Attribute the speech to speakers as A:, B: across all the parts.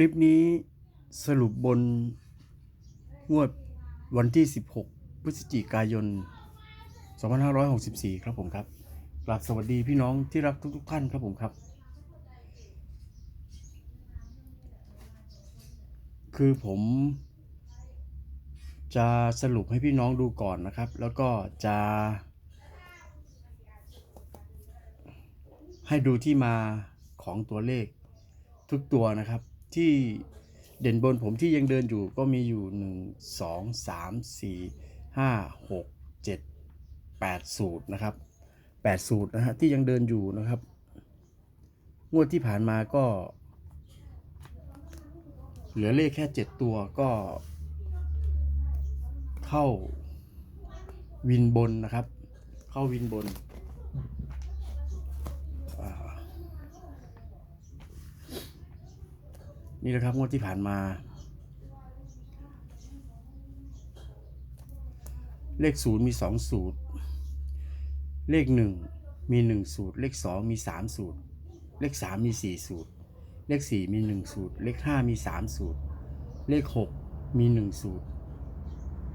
A: ลิปนี้สรุปบนงวดวันที่ 16 พฤศจิกายน 2564 ครับผมครับกราบสวัสดีพี่น้องที่รักทุกๆท่านครับผมครับ คือผมจะสรุปให้พี่น้องดูก่อนนะครับ แล้วก็จะให้ดูที่มาของตัวเลขทุกตัวนะครับ ที่เด่นบนผมที่ยังเดินอยู่ก็มีอยู่ 1 2 3 4 5 6 7 8 สูตรนะครับ 8 สูตรนะฮะที่ยังเดินอยู่นะครับ งวดที่ผ่านมาก็ เหลือเลขแค่ 7 ตัวก็ เข้าวินบนนะครับ เข้าวินบนอ่า นี่นะครับงวดที่ผ่านมา เลขศูนย์มีสองสูตร เลขหนึ่งมีหนึ่งสูตร เลขสองมีสามสูตร เลขสามมีสี่สูตร เลขสี่มีหนึ่งสูตร เลขห้ามีสามสูตร เลขหกมีหนึ่งสูตร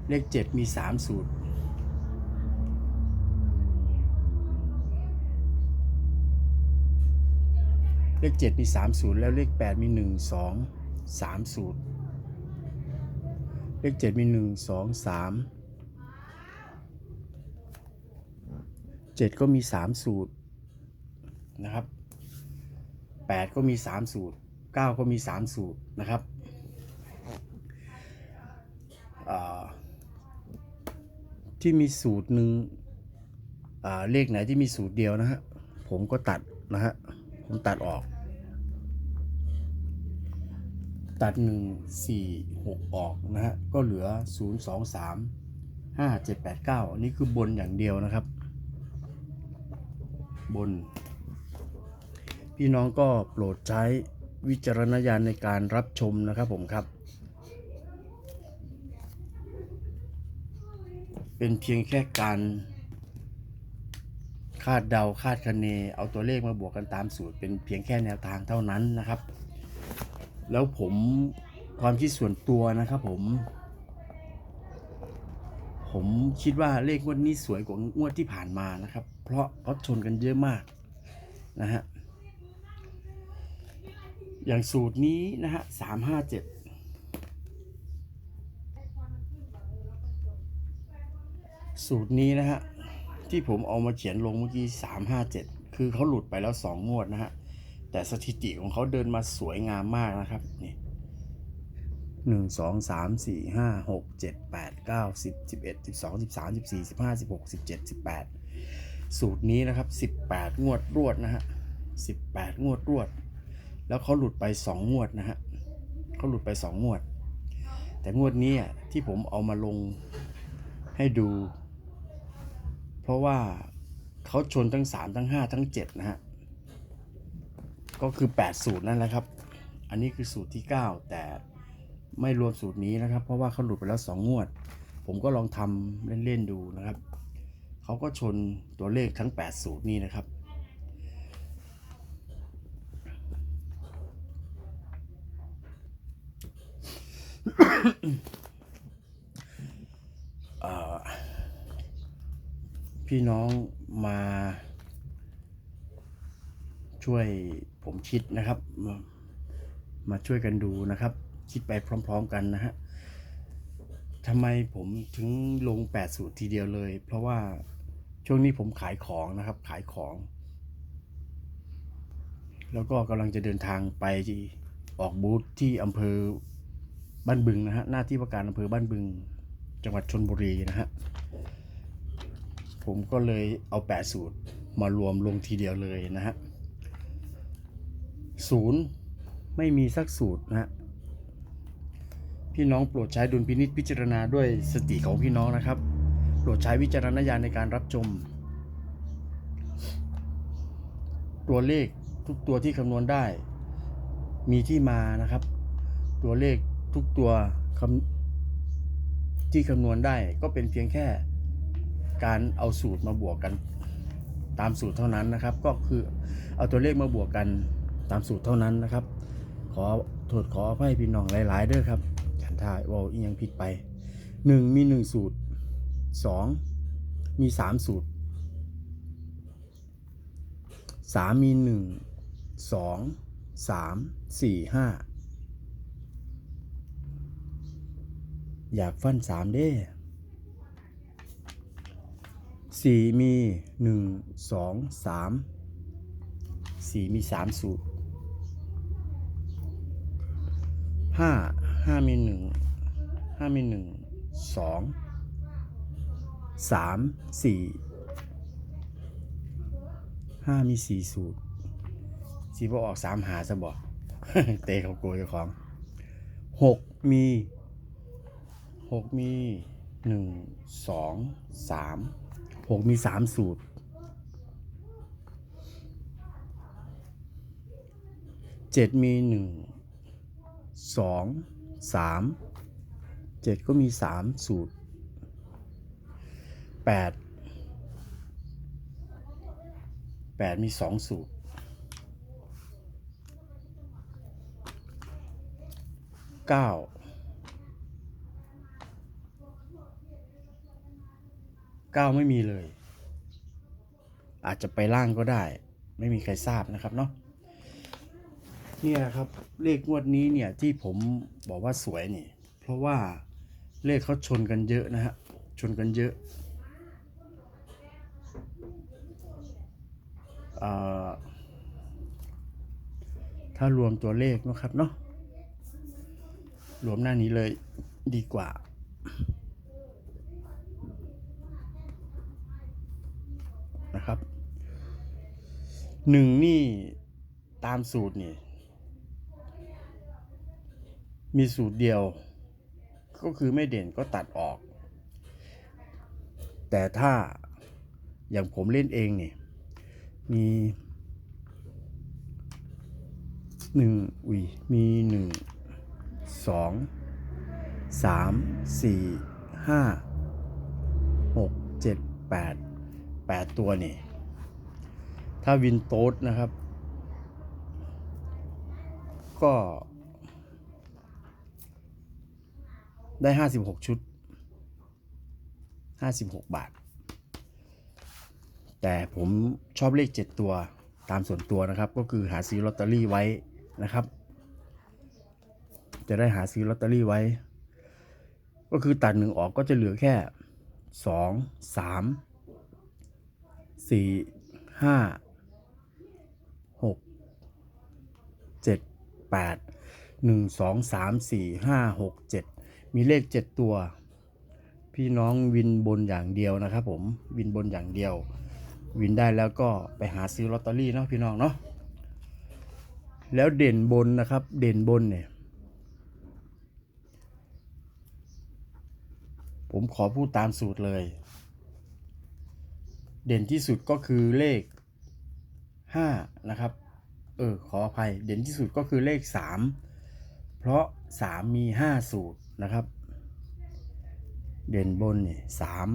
A: เลขเจ็ดมีสามสูตร เลขเจ็ดมีสามสูตรแล้วเลขแปดมีหนึ่งสองสามสูตรเลขเจ็ดมีหนึ่งสองสามเจ็ดก็มีสามสูตรนะครับแปดก็มีสามสูตรเก้าก็มีสามสูตรนะครับที่มีสูตรหนึ่งเลขไหนที่มีสูตรเดียวนะฮะผมก็ตัดนะฮะ ผมตัดออก ตัด1 4 6ออกนะฮะ ก็เหลือ0 2 3 5 7 8 9อันนี้คือบนอย่างเดียวนะครับ บน พี่น้องก็โปรดใช้วิจารณญาณในการรับชมนะครับผมครับ เป็นเพียงแค่การ คาดเดาคาดคะเนเอาตัวเลขมาบวกกันตามสูตรเป็นเพียงแค่แนวทางเท่านั้นนะครับ แล้วผมความคิดส่วนตัวนะครับผม ผมคิดว่าเลขงวดนี้สวยกว่างวดที่ผ่านมานะครับ เพราะเขาชนกันเยอะมากนะฮะอย่างสูตรนี้นะฮะสามห้าเจ็ดสูตรนี้นะฮะ ที่ผมเอามาเขียนลงเมื่อกี้สามห้าเจ็ดคือเขาหลุดไปแล้วสองงวดนะฮะ แต่สถิติของเขาเดินมาสวยงามมากนะครับ นี่หนึ่งสองสามสี่ห้าหกเจ็ดแปดเก้าสิบสิบเอ็ดสิบสองสิบสามสิบสี่สิบห้าสิบหกสิบเจ็ดสิบแปดสูตรนี้นะครับสิบแปดงวดรวดนะฮะสิบแปดงวดรวด แล้วเขาหลุดไปสองงวดนะฮะเขาหลุดไปสองงวด แต่งวดนี้อะที่ผมเอามาลงให้ดู เพราะว่าเขาชนทั้ง 3 ทั้ง 5 ทั้ง 7 นะฮะ ก็คือ 8 สูตรนั่นแหละครับ อันนี้คือสูตรที่ 9 แต่ไม่รวมสูตรนี้นะครับ เพราะว่าเขาหลุดไปแล้ว 2 งวด ผมก็ลองทำเล่น ๆ ดูนะครับ เขาก็ชนตัวเลขทั้ง 8 สูตรนี้นะครับ เอ่อ พี่น้องมาช่วยผมคิดนะครับ มาช่วยกันดูนะครับ คิดไปพร้อม ๆ กันนะฮะทำไมผมถึงลง 8 สูตรทีเดียวเลย เพราะว่าช่วงนี้ผมขายของนะครับ ขายของ แล้วก็กำลังจะเดินทางไปออกบูธที่อำเภอบ้านบึงนะฮะหน้าที่ว่าการอำเภอบ้านบึง จังหวัดชนบุรีนะฮะ ผมก็เลยเอาแปดสูตรมารวมลงทีเดียวเลยนะฮะศูนย์ไม่มีสักสูตรนะฮะพี่น้องโปรดใช้ดุลพินิษพิจารณาด้วยสติของพี่น้องนะครับ โปรดใช้วิจารณญาณในการรับชม ตัวเลขทุกตัวที่คำนวณได้ มีที่มานะครับ ตัวเลขทุกตัวคำที่คำนวณได้ก็เป็นเพียงแค่ การเอาสูตรมาบวกกัน ตามสูตรเท่านั้นนะครับ ก็คือเอาตัวเลขมาบวกกันตามสูตรเท่านั้นนะครับ ขอโทษขออภัยพี่น้องหลาย ๆเด้อครับฉันทาเว่าอียังผิดไปหนึ่งมีหนึ่งสูตรสองมีสามสูตรสามมีหนึ่งสองสามสี่ห้าอยากฟันสามเด้ สี่มีหนึ่งสองสามสี่มีสามสูตรห้าห้ามีหนึ่งห้ามีหนึ่งสองสามสี่ห้ามีสี่สูตรสีบออกสามหาซะบอกเตะเขาโกยเจ้าของหกมีหกมีหนึ่งสองสาม หกมีสามสูตรเจ็ดมีหนึ่งสองสามเจ็ดก็มีสามสูตรแปดแปดมีสองสูตรเก้า เก้าไม่มีเลย อาจจะไปล่างก็ได้ ไม่มีใครทราบนะครับเนาะเนี่ยครับเลขงวดนี้เนี่ยที่ผมบอกว่าสวยนี่ เพราะว่าเลขเขาชนกันเยอะนะฮะชนกันเยอะถ้ารวมตัวเลขนะครับเนาะรวมหน้านี้เลยดีกว่า นะครับ หนึ่งนี่ตามสูตรนี่มีสูตรเดียว ก็คือไม่เด่นก็ตัดออก แต่ถ้าอย่างผมเล่นเองเนี่ยมีหนึ่งอุยมีหนึ่งสองสามสี่ห้าหกเจ็ดแปดแปดตัวนี่ ถ้าวินโต๊ดนะครับ ก็ ได้56ชุด56บาท แต่ผมชอบเลข7ตัวตามส่วนตัวนะครับ ก็คือหาซื้อลอตเตอรี่ไว้นะครับ จะได้หาซื้อลอตเตอรี่ไว้ ก็คือตัดหนึ่งออกก็จะเหลือแค่2 3 4 5 6 7 8 1 2 3 4 5 6 7 มีเลข 7 ตัว พี่น้องวินบนอย่างเดียวนะครับผมวินบนอย่างเดียว วินได้แล้วก็ไปหาซื้อลอตเตอรี่เนาะพี่น้องเนาะแล้วเด่นบนนะครับ เด่นบนเนี่ยผมขอพูดตามสูตรเลย เด่นที่สุดก็คือเลข 5 นะครับ เออขออภัยเด่นที่สุดก็คือเลข 3 เพราะ 3 มี 5 สูตรนะครับ เด่นบนเนี่ยสาม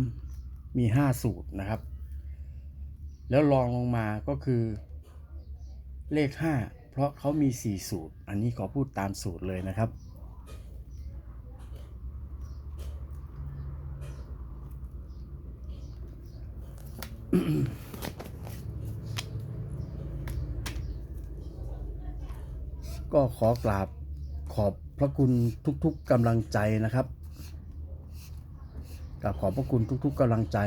A: มี 5 สูตรนะครับ แล้วรองลงมาก็คือเลข 5 เพราะเขามี 4 สูตร อันนี้ขอพูดตามสูตรเลยนะครับ ก็ขอกราบขอบพระคุณทุกๆกำลังใจนะครับกราบขอบพระคุณทุก ๆกำลังใจ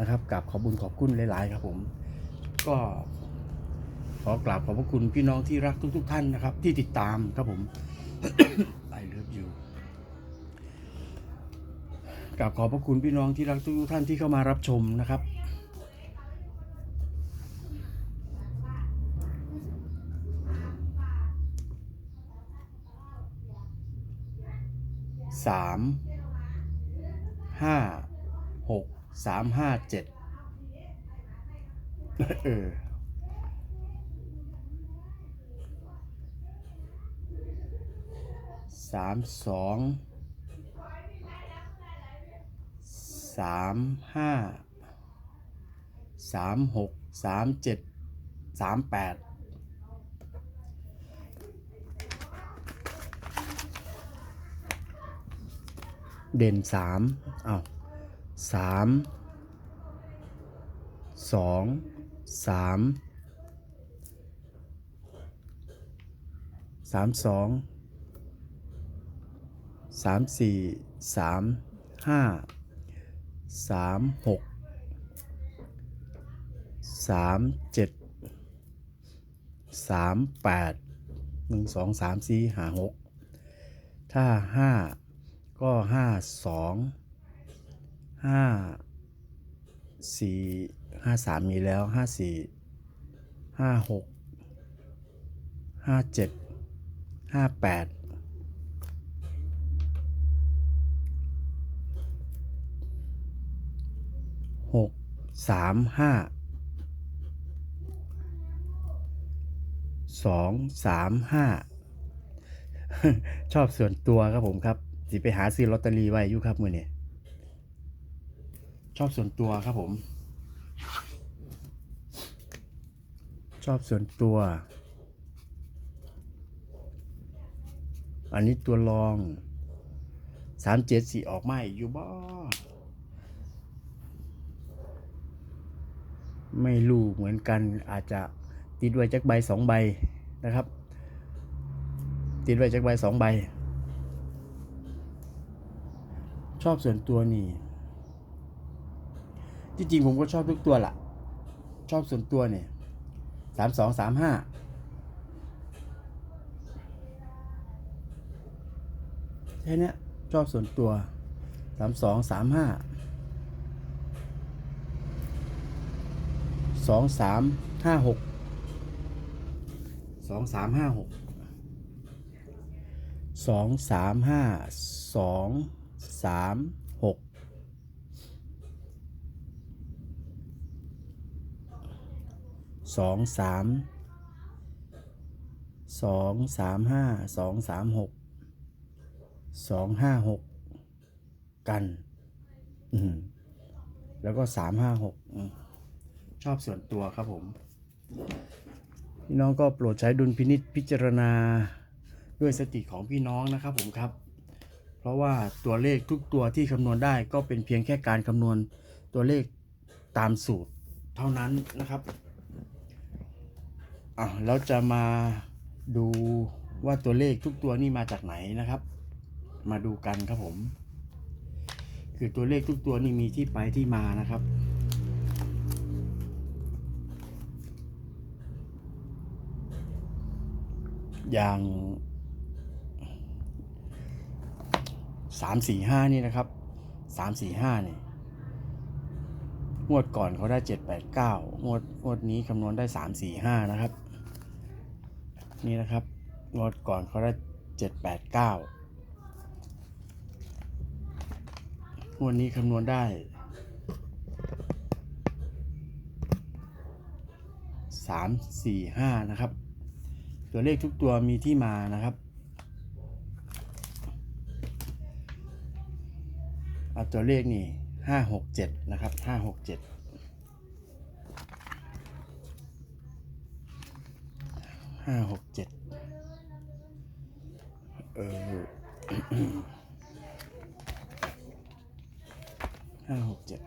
A: นะครับกราบขอบบุญขอบคุณหลาย ๆ ครับผม ก็ขอกราบขอบพระคุณพี่น้องที่รักทุก ๆ ท่านนะครับ ที่ติดตามครับผม I love you กราบขอบพระคุณพี่น้องที่รักทุก ๆ ท่านที่เข้ามารับชมนะครับ สามห้าหกสามห้าเจ็ดเออสามสองสามห้าสามหกสามเจ็ดสามแปด เด่นสามเอาสามสองสามสามสองสามสี่สามห้าสามหกสามเจ็ดสามแปดหนึ่งสองสามสี่ห้าหกถ้าห้า ก็ห้าสองห้าสี่ห้าสามมีแล้วห้าสี่ห้าหกห้าเจ็ดห้าแปดหกสามห้าสองสามห้าชอบส่วนตัวครับผมครับ สิไปหาซื้อลอตเตอรี่ไว้อยู่ครับมือเนี่ยชอบส่วนตัวครับผม ชอบส่วนตัว อันนี้ตัวรองสามเจ็ดสี่ออกไมาอีกอยู่บ่ไม่รู้เหมือนกันอาจจะติดไว้จักใบสองใบนะครับ ติดไว้จักใบสองใบ ชอบส่วนตัวนี่ที่จริงผมก็ชอบทุกตัวล่ะ ชอบส่วนตัวเนี่ยสามสองสามห้าแค่นี้ชอบส่วนตัวสามสองสามห้าสองสามห้าหกสองสามห้าหกสองสามห้าสอง สามหกสองสามสองสามห้าสองสามหกสองห้าหกกัน อืมแล้วก็สามห้าหกชอบส่วนตัวครับผม พี่น้องก็โปรดใช้ดุลพินิษพิจารณาด้วยสติของพี่น้องนะครับผมครับ เพราะว่าตัวเลขทุกตัวที่คำนวณได้ก็เป็นเพียงแค่การคำนวณตัวเลขตามสูตรเท่านั้นนะครับอะแล้วจะมาดูว่าตัวเลขทุกตัวนี่มาจากไหนนะครับ มาดูกันครับผม คือตัวเลขทุกตัวนี่มีที่ไปที่มานะครับอย่าง สามสี่ห้านี่นะครับสามสี่ห้านี่งวดก่อนเขาได้เจ็ดแปดเก้างวดงวดนี้คำนวณได้สามสี่ห้านะครับ นี่นะครับงวดก่อนเขาได้เจ็ดแปดเก้างวดนี้คำนวณได้สามสี่ห้านะครับ ตัวเลขทุกตัวมีที่มานะครับเอา ตัวเลขนี่ห้าหกเจ็ดนะครับห้าหกเจ็ดห้าหกเจ็ดเออห้าหกเจ็ด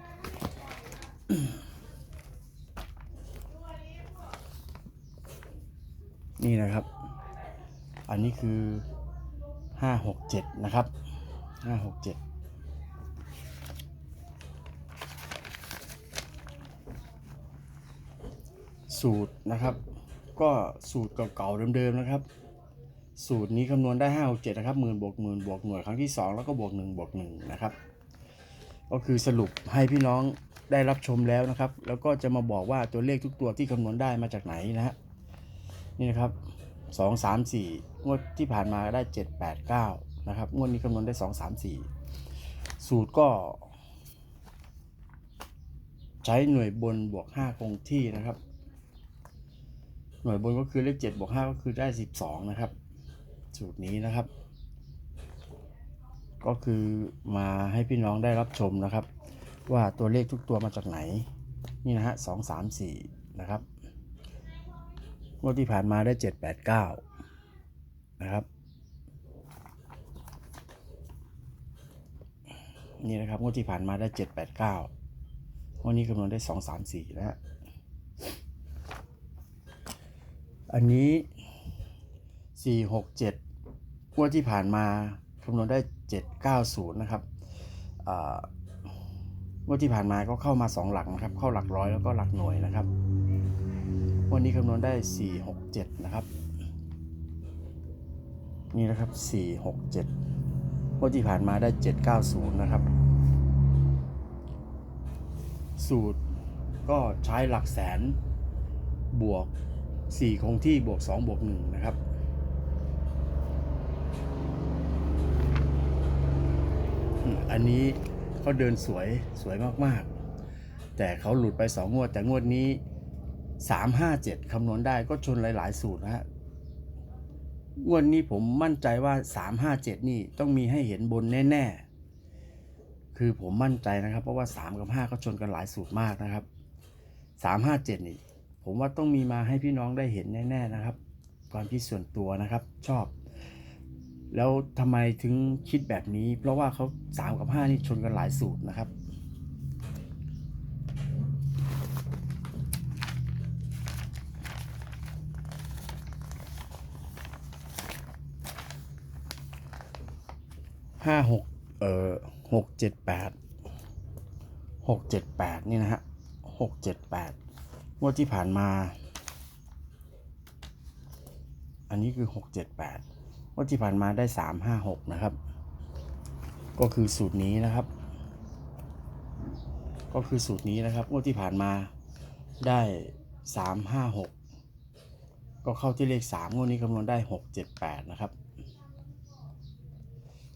A: นี่นะครับ อันนี้คือห้าหกเจ็ดนะครับห้าหกเจ็ด สูตรนะครับ ก็สูตรเก่าๆเดิมๆนะครับ สูตรนี้คำนวณได้ห้าหกเจ็ดนะครับหมื่นบวกหมื่นบวกหน่วยครั้งที่สองแล้วก็บวกหนึ่งบวกหนึ่งนะครับ ก็คือสรุปให้พี่น้องได้รับชมแล้วนะครับ แล้วก็จะมาบอกว่าตัวเลขทุกตัวที่คำนวณได้มาจากไหนนะฮะนี่นะครับสองสามสี่งวดที่ผ่านมาได้เจ็ดแปดเก้านะครับงวดนี้คำนวณได้สองสามสี่สูตรก็ ใช้หน่วยบนบวกห้าคงที่นะครับ หน่วยบนก็คือเลขเจ็ดบวกห้าก็คือได้สิบสองนะครับ สูตรนี้นะครับ ก็คือมาให้พี่น้องได้รับชมนะครับ ว่าตัวเลขทุกตัวมาจากไหน นี่นะฮะสองสามสี่นะครับงวดที่ผ่านมาได้เจ็ดแปดเก้านะครับ นี่นะครับงวดที่ผ่านมาได้เจ็ดแปดเก้าวันนี้คำนวณได้สองสามสี่นะฮะ อันนี้สี่หกเจ็ดงวดที่ผ่านมาคำนวณได้เจ็ดเก้าศูนย์นะครับอ่างวดที่ผ่านมาก็เข้ามาสองหลักนะครับ เข้าหลักร้อยแล้วก็หลักหน่วยนะครับ วันนี้คำนวณได้ 4 6 7 นะครับ นี่นะครับ 4 6 7วันที่ผ่านมาได้ 790 นะครับ สูตรก็ใช้หลักแสนบวก 4 คงที่บวก 2 บวก 1 นะครับ อันนี้เขาเดินสวยสวยมากๆ แต่เขาหลุดไป 2 งวด แต่งวดนี้ 357 คำนวณได้ก็ชนหลาย ๆ สูตรนะฮะงวดนี้ผมมั่นใจว่า 357 นี่ต้องมีให้เห็นบนแน่ ๆคือผมมั่นใจนะครับ เพราะว่า 3 กับ 5 ก็ชนกันหลายสูตรมากนะครับ 357 นี่ ผมว่าต้องมีมาให้พี่น้องได้เห็นแน่ๆนะครับ ความคิดส่วนตัวนะครับชอบ แล้วทำไมถึงคิดแบบนี้ เพราะว่าเขา3กับ5นี่ชนกันหลายสูตรนะครับห้าหกเอ่อหกเจ็ดแปดหกเจ็ดแปดนี่นะฮะหกเจ็ดแปด งวดที่ผ่านมา อันนี้คือหกเจ็ดแปดงวดที่ผ่านมาได้สามห้าหกนะครับ ก็คือสูตรนี้นะครับ ก็คือสูตรนี้นะครับงวดที่ผ่านมาได้สามห้าหกก็เข้าที่เลขสามงวดนี้คำนวณได้หกเจ็ดแปดนะครับ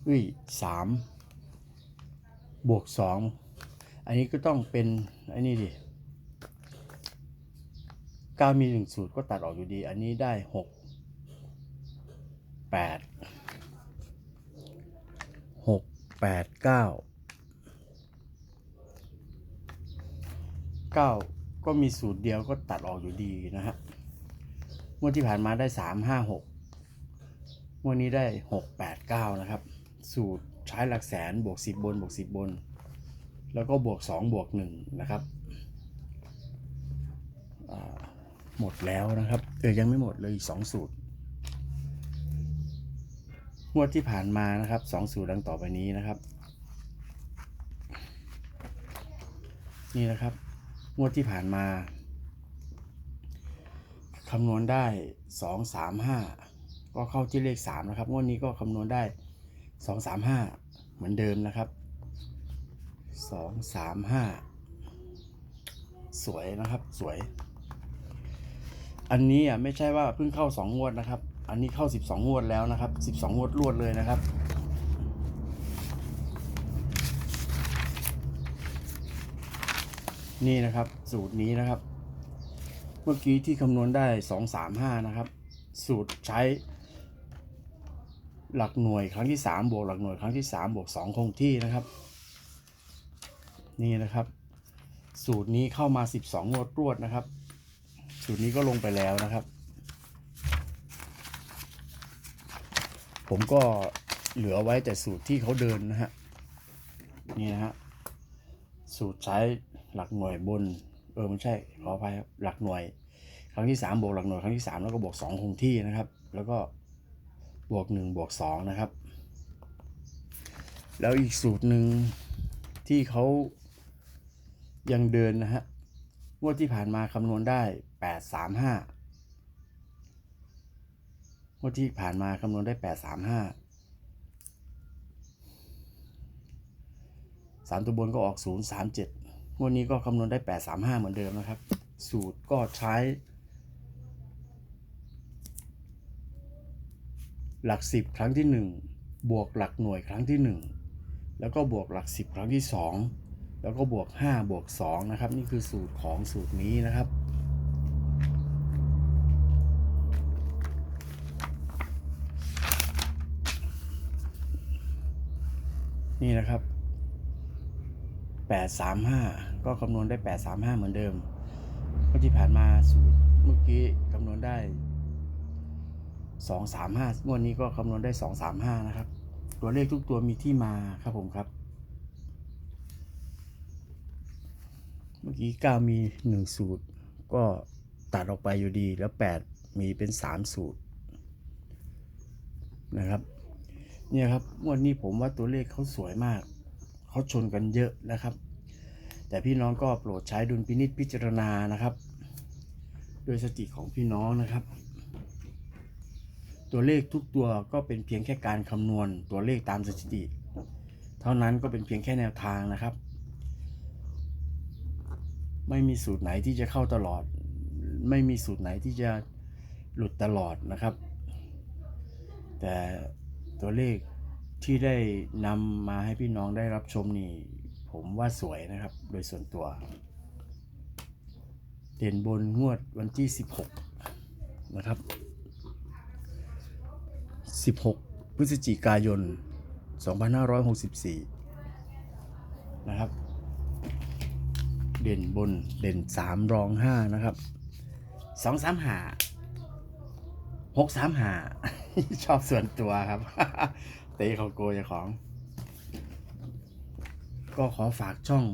A: อุ้ยสามบวกสองอันนี้ก็ต้องเป็นอันนี้ดิ ก้ามีหนึ่งสูตรก็ตัดออกอยู่ดี อันนี้ได้หกแปดหกแปดเก้าเก้าก็มีสูตรเดียวก็ตัดออกอยู่ดีนะฮะงวดที่ผ่านมาได้สามห้าหกงวดนี้ได้หกแปดเก้านะครับ สูตรใช้หลักแสนบวก10บนบวก10บน แล้วก็บวก2บวก1นะครับอ่า หมดแล้วนะครับ เออยังไม่หมดเลยอีก2สูตร งวดที่ผ่านมานะครับ2สูตรดังต่อไปนี้นะครับ นี่นะครับ งวดที่ผ่านมาคำนวณได้2 3 5ก็เข้าที่เลข3นะครับ งวดนี้ก็คำนวณได้สองสามห้าเหมือนเดิมนะครับสองสามห้าสวยนะครับสวย อันนี้อะไม่ใช่ว่าเพิ่งเข้าสองงวดนะครับ อันนี้เข้าสิบสองงวดแล้วนะครับสิบสองงวดรวดเลยนะครับ นี่นะครับสูตรนี้นะครับ เมื่อกี้ที่คำนวณได้สองสามห้านะครับ สูตรใช้ หลักหน่วยครั้งที่3บวกหลักหน่วยครั้งที่3บวก2คงที่นะครับ นี่นะครับ สูตรนี้เข้ามา12งวดรวดนะครับ สูตรนี้ก็ลงไปแล้วนะครับ ผมก็เหลือไว้แต่สูตรที่เขาเดินนะฮะ นี่นะฮะ สูตรใช้หลักหน่วยบน เออไม่ใช่ ขออภัยครับ หลักหน่วย ครั้งที่3บวกหลักหน่วยครั้งที่3แล้วก็บวก2คงที่นะครับ แล้วก็บวกหนึ่งบวกสองนะครับ แล้วอีกสูตรหนึ่งที่เขายังเดินนะฮะ งวดที่ผ่านมาคำนวณได้แปดสามห้างวดที่ผ่านมาคำนวณได้แปดสามห้าสามตัวบนก็ออกศูนย์สามเจ็ดงวดนี้ก็คำนวณได้แปดสามห้าเหมือนเดิมนะครับ สูตรก็ใช้หลักสิบครั้งที่หนึ่งบวกหลักหน่วยครั้งที่หนึ่งแล้วก็บวกหลักสิบครั้งที่สอง แล้วก็บวกห้าบวกสองนะครับ นี่คือสูตรของสูตรนี้นะครับนี่นะครับแปดสามห้าก็คำนวณได้แปดสามห้าเหมือนเดิมเมื่อที่ผ่านมาสูตรเมื่อกี้คำนวณได้สองสามห้างวดนี้ก็คำนวณได้สองสามห้านะครับ ตัวเลขทุกตัวมีที่มาครับผมครับ อกี้เก้ามีหนึ่งสูตร ก็ตัดออกไปอยู่ดีแล้วแปดมีเป็นสามสูตรนะครับ เนี่ยครับงวดนี้ผมว่าตัวเลขเขาสวยมาก เขาชนกันเยอะนะครับ แต่พี่น้องก็โปรดใช้ดุลพินิษพิจารณานะครับ โดยสติของพี่น้องนะครับ ตัวเลขทุกตัวก็เป็นเพียงแค่การคำนวณตัวเลขตามสถิติ เท่านั้นก็เป็นเพียงแค่แนวทางนะครับ ไม่มีสูตรไหนที่จะเข้าตลอด ไม่มีสูตรไหนที่จะหลุดตลอดนะครับ แต่ตัวเลขที่ได้นำมาให้พี่น้องได้รับชมนี่ ผมว่าสวยนะครับ โดยส่วนตัว เด่นบนงวดวันที่ 16 นะครับ 16 พฤศจิกายน 2564 นะครับ เด่นบนเด่น3รอง5นะครับ2 3หา6 3หาชอบส่วนตัวครับ เตะเขาโกยของ ก็ขอฝากช่อง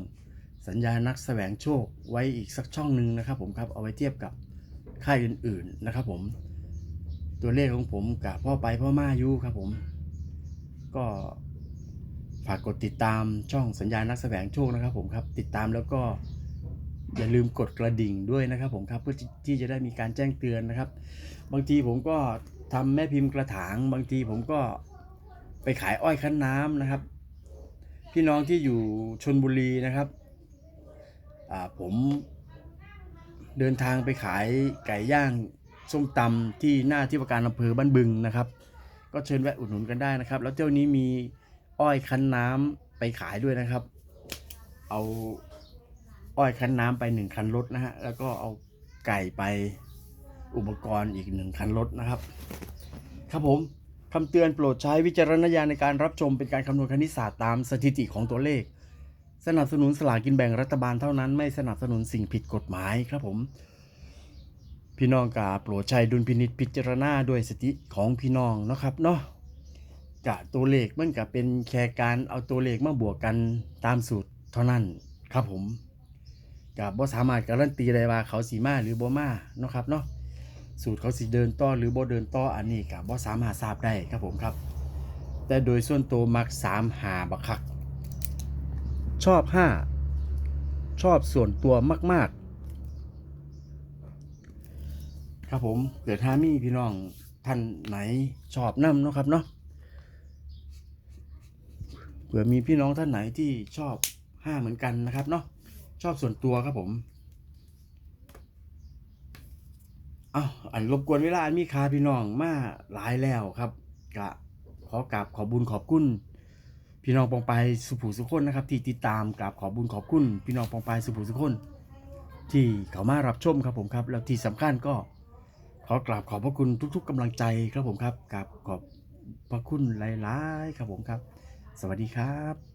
A: สัญญานักแสวงโชคไว้อีกสักช่องหนึ่งนะครับ ผมครับเอาไว้เทียบกับค่ายอื่น ๆนะครับ ผม ตัวเลขของผมกับพ่อไปพ่อมาอยูครับ ผม ก็ฝากกดติดตามช่องสัญญานักแสวงโชคนะครับ ผมครับ ติดตามแล้วก็ อย่าลืมกดกระดิ่งด้วยนะครับผมครับเพื่อที่จะได้มีการแจ้งเตือนนะครับ บางทีผมก็ทำแม่พิมพ์กระถาง บางทีผมก็ไปขายอ้อยคั้นน้ำนะครับ พี่น้องที่อยู่ชนบุรีนะครับผมเดินทางไปขายไก่ย่างส้มตำที่หน้าที่ว่าการอำเภอบ้านบึงนะครับ ก็เชิญแวะอุดหนุนกันได้นะครับ แล้วเจ้านี้มีอ้อยคั้นน้ำไปขายด้วยนะครับ เอา อ้อยคั้นน้ำไปหนึ่งคันรถนะฮะ แล้วก็เอาไก่ไปอุปกรณ์อีกหนึ่งคันรถนะครับ ครับผมคำเตือนโปรดใช้วิจารณญาณในการรับชมเป็นการคำนวณคณิตศาสตร์ตามสถิติของตัวเลข สนับสนุนสลากกินแบ่งรัฐบาลเท่านั้นไม่สนับสนุนสิ่งผิดกฎหมายครับผม พี่น้องกาโปรดใช้ดุลพินิจพิจารณาด้วยสติของพี่น้องนะครับเนาะกะตัวเลขมันก็เป็นแค่การเอาตัวเลขมาบวกกันตามสูตรเท่านั้นครับผม กับบ่สามารถการันตีได้ว่าเขาสีมาหรือบ่มาเนาะครับเนาะสูตรเขาสิเดินต่อหรือบ่เดินต่ออันนี้กับบ่สามารถทราบได้ครับผมครับ แต่โดยส่วนตัวมักสามหาบักคัก ชอบห้าชอบส่วนตัวมาก ๆ ครับผมเกิดฮามี่พี่น้องท่านไหนชอบน้ำเนาะครับเนาะเผื่อมีพี่น้องท่านไหนที่ชอบห้าเหมือนกันนะครับเนาะ ชอบส่วนตัวครับผมอ้าวอันรบกวนเวลาอันมีคาพี่น้องมาหลายแล้วครับกะขอกราบขอบุญขอบคุณพี่น้องปองไปสุภูสุคนนะครับ ที่ติดตามกราบขอบุญขอบคุณพี่น้องปองไปสุภูสุคนที่เขามารับชมครับผมครับ แล้วที่สำคัญก็ขอกราบขอบพระคุณทุก ๆกำลังใจครับผมครับกราบขอบพระคุณหลายๆครับผมครับ สวัสดีครับ